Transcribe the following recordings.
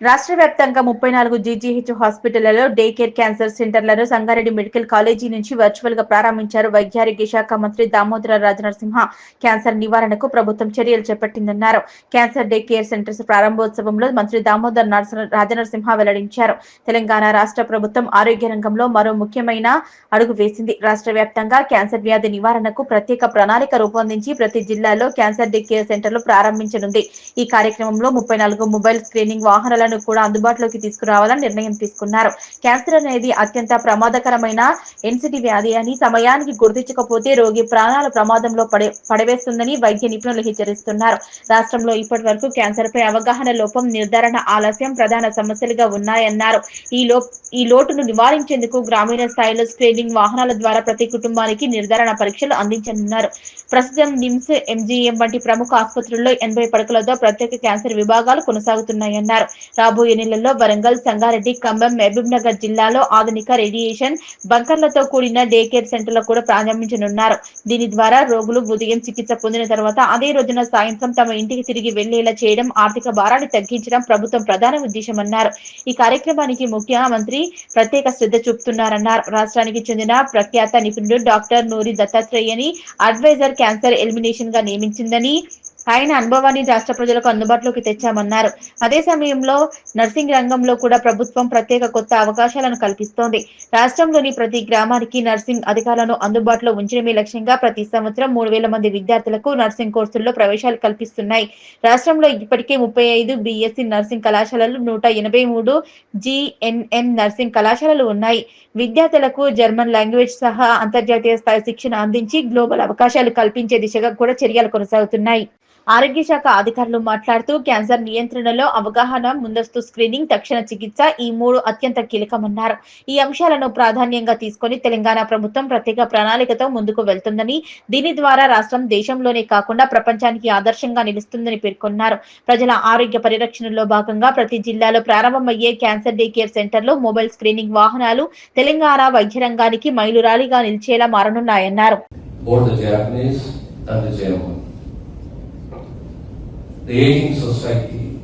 రాష్ట్ర వ్యాప్తంగా ముప్పై నాలుగు జీజీహెచ్ హాస్పిటళ్ళలో డే కేర్ క్యాన్సర్ సెంటర్లను సంగారెడ్డి మెడికల్ కాలేజీ నుంచి వర్చువల్గా ప్రారంభించారు వైద్యారోగ్య శాఖ మంత్రి దామోదర రాజనరసింహ. క్యాన్సర్ నివారణకు ప్రభుత్వం చర్యలు చేపట్టిందన్నారు. క్యాన్సర్ డే కేర్ సెంటర్స్ ప్రారంభోత్సవంలో మంత్రి దామోదర్ రాజనరసింహ వెల్లడించారు. తెలంగాణ రాష్ట్ర ప్రభుత్వం ఆరోగ్య రంగంలో మరో ముఖ్యమైన అడుగు వేసింది. రాష్ట్ర వ్యాప్తంగా క్యాన్సర్ వ్యాధి నివారణకు ప్రత్యేక ప్రణాళిక రూపొందించి ప్రతి జిల్లాలో క్యాన్సర్ డే కేర్ సెంటర్లు ప్రారంభించనుంది. ఈ కార్యక్రమంలో ముప్పై నాలుగు మొబైల్ స్క్రీనింగ్ వాహనాల వాహనాలను కూడా అందుబాటులోకి తీసుకురావాలని నిర్ణయం తీసుకున్నారు. క్యాన్సర్ అనేది అత్యంత ప్రమాదకరమైన ఎన్సిటి వ్యాధి అని సమయానికి గుర్తించకపోతే రోగి ప్రాణాల ప్రమాదంలో పడే పడవేస్తుందని వైద్య నిపుణులు హెచ్చరిస్తున్నారు. రాష్ట్రంలో ఇప్పటి వరకు క్యాన్సర్ పై అవగాహన లోపం నిర్ధారణ ఆలస్యం ప్రధాన సమస్యలుగా ఉన్నాయన్నారు. ఈ లో ఈ లోటును నివారించేందుకు గ్రామీణ స్థాయిలో స్క్రీనింగ్ వాహనాల ద్వారా ప్రతి కుటుంబానికి నిర్ధారణ పరీక్షలు అందించనున్నారు. ప్రస్తుతం నిమ్స్ ఎంజీఎం వంటి ప్రముఖ ఆసుపత్రుల్లో ఎనభై పడకలతో ప్రత్యేక క్యాన్సర్ విభాగాలు కొనసాగుతున్నాయన్నారు. రాబోయే నెలల్లో వరంగల్ సంగారెడ్డి ఖమ్మం మహబూబ్ నగర్ జిల్లాలో ఆధునిక రేడియేషన్ బంకర్లతో కూడిన డే కేర్ సెంటర్లు కూడా ప్రారంభించనున్నారు. దీని ద్వారా రోగులు ఉదయం చికిత్స పొందిన తర్వాత అదే రోజున సాయంత్రం తమ ఇంటికి తిరిగి వెళ్ళేలా చేయడం ఆర్థిక భారాన్ని తగ్గించడం ప్రభుత్వం ప్రధాన ఉద్దేశమన్నారు. ఈ కార్యక్రమానికి ముఖ్యమంత్రి ప్రత్యేక శ్రద్ధ చూపుతున్నారన్నారు. రాష్ట్రానికి చెందిన ప్రఖ్యాత నిపుణుడు డాక్టర్ నూరి దత్తాత్రేయని అడ్వైజర్ క్యాన్సర్ ఎలిమినేషన్గా నియమించిందని ఆయన అనుభవాన్ని రాష్ట్ర ప్రజలకు అందుబాటులోకి తెచ్చామన్నారు. అదే సమయంలో నర్సింగ్ రంగంలో కూడా ప్రభుత్వం ప్రత్యేక కొత్త అవకాశాలను కల్పిస్తోంది. రాష్ట్రంలోని ప్రతి గ్రామానికి నర్సింగ్ అధికారులను అందుబాటులో ఉంచడమే లక్ష్యంగా ప్రతి సంవత్సరం మూడు వేల మంది విద్యార్థులకు నర్సింగ్ కోర్సుల్లో ప్రవేశాలు కల్పిస్తున్నాయి. రాష్ట్రంలో ఇప్పటికే ముప్పై ఐదు బిఎస్సి నర్సింగ్ కళాశాలలు నూట ఎనభై మూడు జిఎన్ఎన్ నర్సింగ్ కళాశాలలు ఉన్నాయి. విద్యార్థులకు జర్మన్ లాంగ్వేజ్ సహా అంతర్జాతీయ స్థాయి శిక్షణ అందించి గ్లోబల్ అవకాశాలు కల్పించే దిశగా కూడా చర్యలు కొనసాగుతున్నాయి. ఆరోగ్య శాఖ అధికారులు మాట్లాడుతూ క్యాన్సర్ నియంత్రణలో అవగాహన ముందస్తు స్క్రీనింగ్ తక్షణ చికిత్స ఈ మూడు అత్యంత కీలకమన్నారు. ఈ అంశాలను ప్రాధాన్యంగా తీసుకొని తెలంగాణ ప్రభుత్వం ప్రత్యేక ప్రణాళికతో ముందుకు వెళ్తుందని దీని ద్వారా రాష్ట్రం దేశంలోనే కాకుండా ప్రపంచానికి ఆదర్శంగా నిలుస్తుందని పేర్కొన్నారు. ప్రజల ఆరోగ్య పరిరక్షణలో భాగంగా ప్రతి జిల్లాలో ప్రారంభమయ్యే క్యాన్సర్ డే కేర్ సెంటర్లు మొబైల్ స్క్రీనింగ్ వాహనాలు తెలంగాణ వైద్య రంగానికి మైలురాలిగా నిలిచేలా మారనున్నాయన్నారు. the aging society.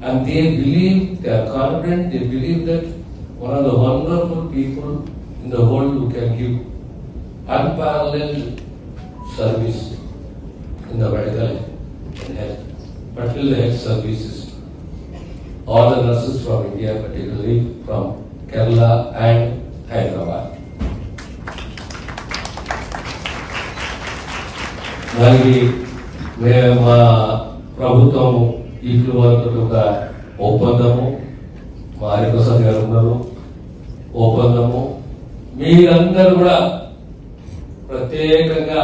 And they believe, they are confident, they believe that one of the wonderful people in the world who can give unparalleled service in the medical and health, particularly health services. All the nurses from India, particularly from Kerala and Hyderabad. Nalgi, Mema, ప్రభుత్వము ప్రభుత్వం ఇట్లు వరకు ఒక ఒప్పందము మా హరిప్రసాద్ గారు ఉన్నారు. ఒప్పందము. మీరందరూ కూడా ప్రత్యేకంగా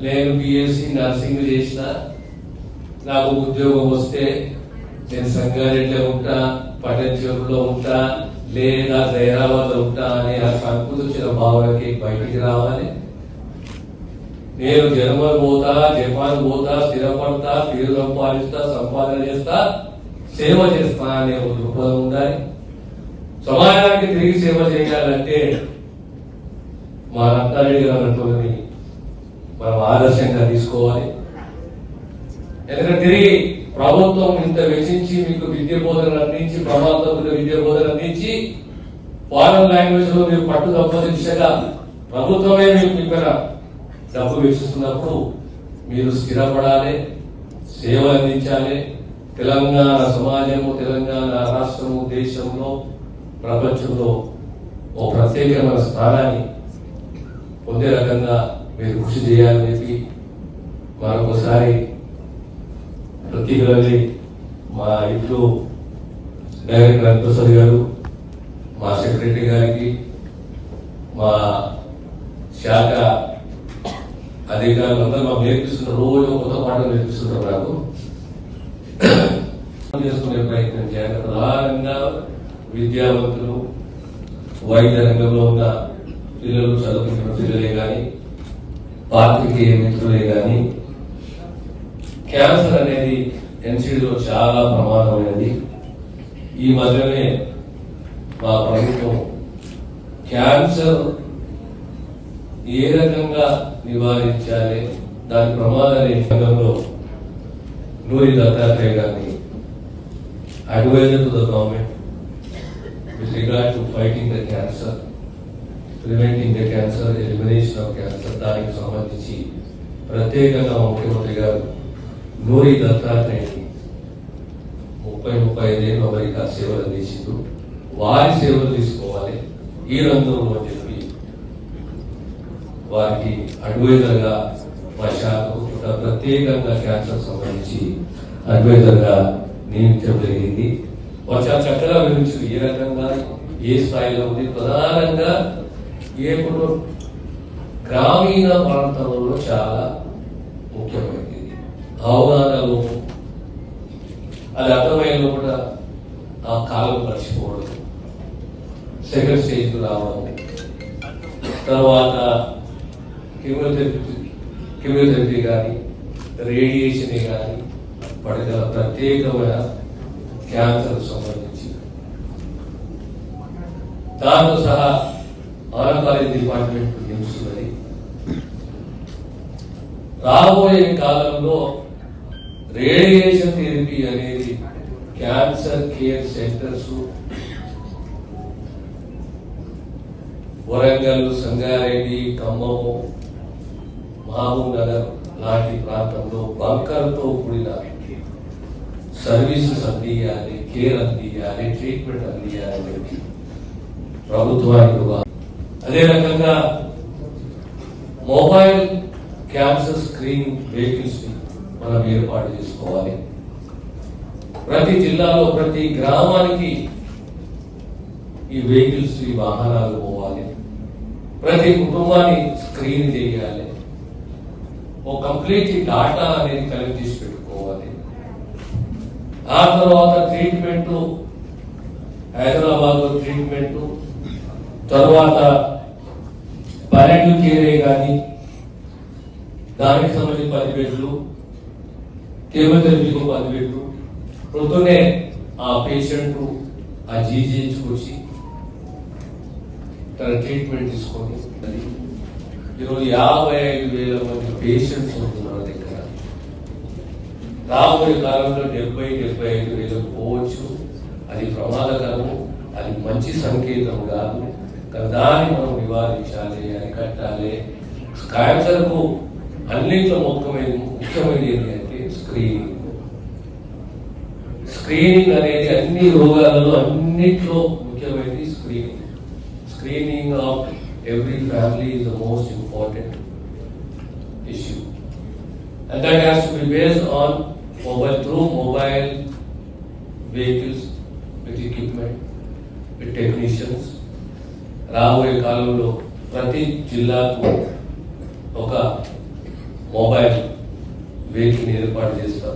నేను బిఎస్సి నర్సింగ్ చేసిన నాకు ఉద్యోగం వస్తే నేను సంగారెడ్డిలో ఉంటా పట్టణచెరువులో ఉంటా లేదా హైదరాబాద్లో ఉంటా అనే ఆ సంకుచిత భావనకి బయటికి రావాలి. నేను జర్మన్ పోతా జపాన్ పోతా స్థిరపడతా పేరు సంపాదిస్తా సంపాదన చేస్తా సేవ చేస్తా అనే ఒక దృక్పథం ఉండాలి. సమాజానికి తిరిగి సేవ చేయాలంటే మా రత్నారెడ్డి గారు మనం ఆదర్శంగా తీసుకోవాలి. ఎందుకంటే తిరిగి ప్రభుత్వం ఇంత వెచ్చించి మీకు విద్య బోధన అందించి ప్రమాదకుల విద్య బోధన అందించి ఫారెన్ లాంగ్వేజ్లో మీరు పట్టు సంపాదించగా ప్రభుత్వమే మీకు ఇక్కడ డబ్బు ఇస్తున్నప్పుడు మీరు స్థిరపడాలి సేవ అందించాలి. తెలంగాణ సమాజము తెలంగాణ రాష్ట్రము దేశంలో ప్రపంచంలో ఓ ప్రత్యేకమైన స్థానాన్ని పొందే రకంగా మీరు కృషి చేయాలని చెప్పి మరొకసారి ప్రత్యేకలది మా ఇంట్లో డైరెక్టర్ వెంకటేశ్వర గారు మా సెక్రటరీ గారికి మా శాఖ అదే విధాలుగా మాకు నేర్పిస్తున్న రోజు కొత్త పాటలు నేర్పిస్తున్నారు నాకు. చేసుకునే ప్రయత్నం చేయాలి. ప్రధానంగా విద్యావంతులు వైద్య రంగంలో ఉన్న పిల్లలు చదువుతున్న పిల్లలే కానీ పాత్రికేయ మిత్రులే కానీ క్యాన్సర్ అనేది ఎన్సీడీలో చాలా ప్రమాదమైనది. ఈ మధ్యనే మా ప్రభుత్వం క్యాన్సర్ ఏ రకంగా నివారించాలి. దాని ప్రమాదాన్ని రంగంలో నూరి దత్తాత్రేయ గారిని advisor to the government with regard to fighting the cancer preventing the cancer elimination of cancer దానికి సంబంధించి ప్రత్యేకంగా ముఖ్యమంత్రి గారు నూరి దత్తాత్రేయని ముప్పై ముప్పై ఐదేళ్ళు అమెరికా సేవలు అందించిండు వారి సేవలు తీసుకోవాలి. ఈ రంగంలో వారికి అడ్వైజర్గా మా శాఖకు ప్రత్యేకంగా క్యాన్సర్ సంబంధించి అడ్వైజర్గా నియమించడం జరిగింది. వారు చాలా చక్కగా వివరించారు ఏ రకంగా ఏ స్థాయిలో ఉంది? ప్రధానంగా ఏ గ్రామీణ ప్రాంతంలో చాలా ముఖ్యమైనది. అవగాహన లోపం అది అర్థమయ్యే లోపల ఆ కాలం మర్చిపోవడం. సెకండ్ స్టేజ్కి రావడం. తర్వాత కెమియోథెరపీ కెమియోథెరపీ కానీ రేడియేషన్ కానీ పడగల ప్రత్యేకమైన క్యాన్సర్ సంబంధించి దాంతో సహా ఆనకాలజీ డిపార్ట్మెంట్ నిలుస్తున్నది రాబోయే కాలంలో రేడియేషన్ థెరపీ అనేది cancer care centres Warangal Sangareddy Khammam Mahabubnagar లాంటి ప్రాంతంలో బంకర్తో కూడిన సర్వీసెస్ అందియాలి కేర్ అందియాలి ట్రీట్మెంట్ అందియాలి అనేది ప్రభుత్వానికి అదే రకంగా మొబైల్ క్యాన్సర్ స్క్రీనింగ్ వెహికల్స్ మనం ఏర్పాటు చేసుకోవాలి. ప్రతి జిల్లాలో ప్రతి గ్రామానికి ఈ వెహికల్స్ ఈ వాహనాలు పోవాలి. ప్రతి కుటుంబాన్ని స్క్రీన్ చేయాలి. ఓ కంప్లీట్ డాటా అనేది కలెక్ట్ తీసి పెట్టుకోవాలి ఆ తర్వాత ట్రీట్మెంట్ హైదరాబాద్ ట్రీట్మెంట్ తర్వాత పన్నెండు కేరే కానీ దానికి సంబంధించి పది బెడ్లు కేమోథెరపీకి పది బెడ్లు పొద్దునే ఆ పేషెంట్ ఆ జీజీహెచ్కి వచ్చి తన ట్రీట్మెంట్ తీసుకొని ఈరోజు యాభై ఐదు వేల మంది పేషెంట్స్ ఉంటున్నారు దగ్గర. రాబోయే కాలంలో డెబ్బై డెబ్బై ఐదు వేలు పోవచ్చు. అది ప్రమాదకరము అది మంచి సంకేతం కాదు. కానీ దాన్ని మనం నివారించాలి అరికట్టాలి. క్యాన్సర్ అన్నింటిలో ముఖ్యమైన ముఖ్యమైనది ఏంటి అంటే స్క్రీనింగ్ స్క్రీనింగ్ అనేది అన్ని రోగాలలో అన్నింటిలో ముఖ్యమైనది screening screening of Every family is the most important issue And that has to be based on mobile, through mobile vehicles with equipment, with technicians. రాబోయే కాలంలో ప్రతి జిల్లాకు ఒక మొబైల్ వెహికల్ ఏర్పాటు చేస్తాం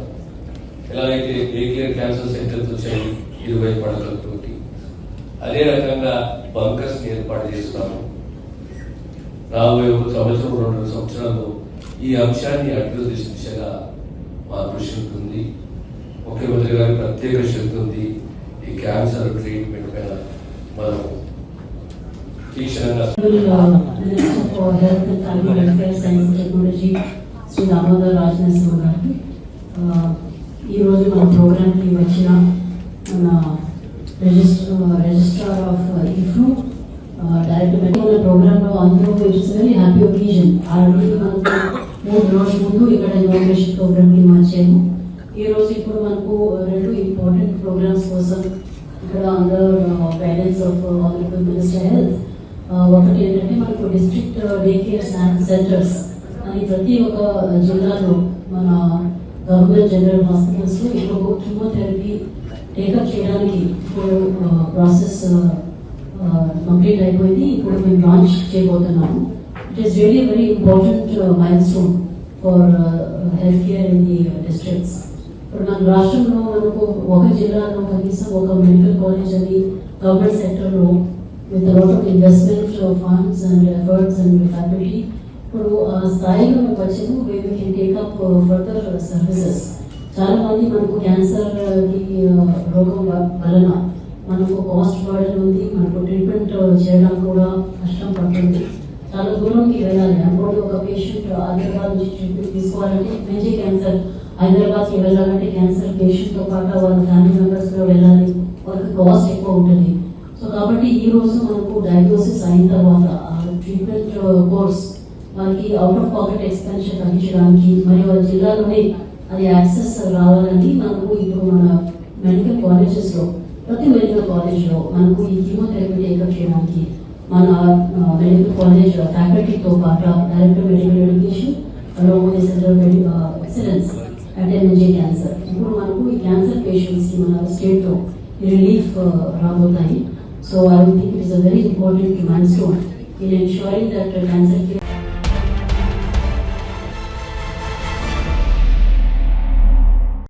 ఎలాగైతే ఏకేర్ క్యాన్సర్ సెంటర్స్ వచ్చాయి ఇరవై పడకలతోటి అదే రకంగా బంకర్స్ ఏర్పాటు చేస్తాము రాబోయే ఒక సంవత్సరం రెండు సంవత్సరాలు ఈ అంశాన్ని అడ్రస్ చేసే దిశగా మా కృషి ఉంటుంది. ముఖ్యమంత్రి గారి ప్రత్యేక శక్తి ఉంది. ఈ క్యాన్సర్ ట్రీట్మెంట్ పైన మనం తీక్షణంగా శ్రీ దామోదర్ రాజనరసింహ గారికి ఈరోజు మన ప్రోగ్రామ్కి వచ్చిన మన రిజిస్టర్ రిజిస్ట్రార్ ఆఫ్ ఇఫ్రూ డైరెక్టర్ మన ప్రోగ్రామ్లో అందరూ it's very happy occasion already మనకు మూడు రోజుల ముందు ఇక్కడ ఇనాగ్రేషన్ ప్రోగ్రామ్కి మార్చాము. ఈ రోజు ఇప్పుడు మనకు రెండు ఇంపార్టెంట్ ప్రోగ్రామ్స్ కోసం ఇక్కడ under guidance of honourable minister health ఒకటి ఏంటంటే మనకు డిస్ట్రిక్ట్ డే కేర్ సెంటర్స్ అని ప్రతి ఒక్క జిల్లాలో మన గవర్నమెంట్ జనరల్ హాస్పిటల్స్లో ఇప్పుడు కీమోథెరపీ టేకప్ చేయడానికి ఇప్పుడు ప్రాసెస్ కంప్లీట్ అయిపోయింది. ఇప్పుడు మేము లాంచ్ చేయబోతున్నాము. It is really very important milestone for health care in the districts ఇప్పుడు మన రాష్ట్రంలో మనకు ఒక జిల్లాలో కనీసం ఒక మెడికల్ కాలేజ్ అని గవర్నమెంట్ సెక్టర్లో with lot of investment funds and efforts and faculty ఇప్పుడు ఆ స్థాయిలో మేము వచ్చాము. We can take up further services చాలా మంది మనకు క్యాన్సర్కి uh, uh, రోగం వలన మనకు కాస్ట్ బర్డెన్ ఉంది మనకు ట్రీట్మెంట్ uh, చేయడం కూడా కష్టం పడుతుంది. చాలా దూరంకి వెళ్ళాలి. అనుకోండి ఒక పేషెంట్ హైదరాబాద్ నుంచి ట్రీట్మెంట్ తీసుకోవాలంటే మేజర్ క్యాన్సర్ హైదరాబాద్కి వెళ్ళాలంటే క్యాన్సర్ పేషెంట్తో పాటు వాళ్ళ ఫ్యామిలీ మెంబర్స్లో వెళ్ళాలి. వాళ్ళకి కాస్ట్ ఎక్కువ ఉంటుంది. సో కాబట్టి ఈ రోజు మనకు డయాగ్నోసిస్ అయిన తర్వాత ట్రీట్మెంట్ కోర్స్ uh, వాళ్ళకి అవుట్ ఆఫ్ పాకెట్ ఎక్స్పెన్షన్ తగ్గించడానికి మరియు వాళ్ళ జిల్లాలోనే అది యాక్సెస్ రావాలని మనకు ఇప్పుడు మన మెడికల్ కాలేజెస్లో ప్రతి మెడికల్ కాలేజ్లో మనకు ఈ కీమోథెరపీ టేకప్ చేయడానికి మన మెడికల్ కాలేజ్ ఫ్యాకల్టీతో పాటు director medical education excellence with the Center ఇప్పుడు మనకు ఈ క్యాన్సర్ పేషెంట్స్కి మన స్టేట్లో relief రాబోతాయి. So I think it is a very important milestone in ensuring that cancer care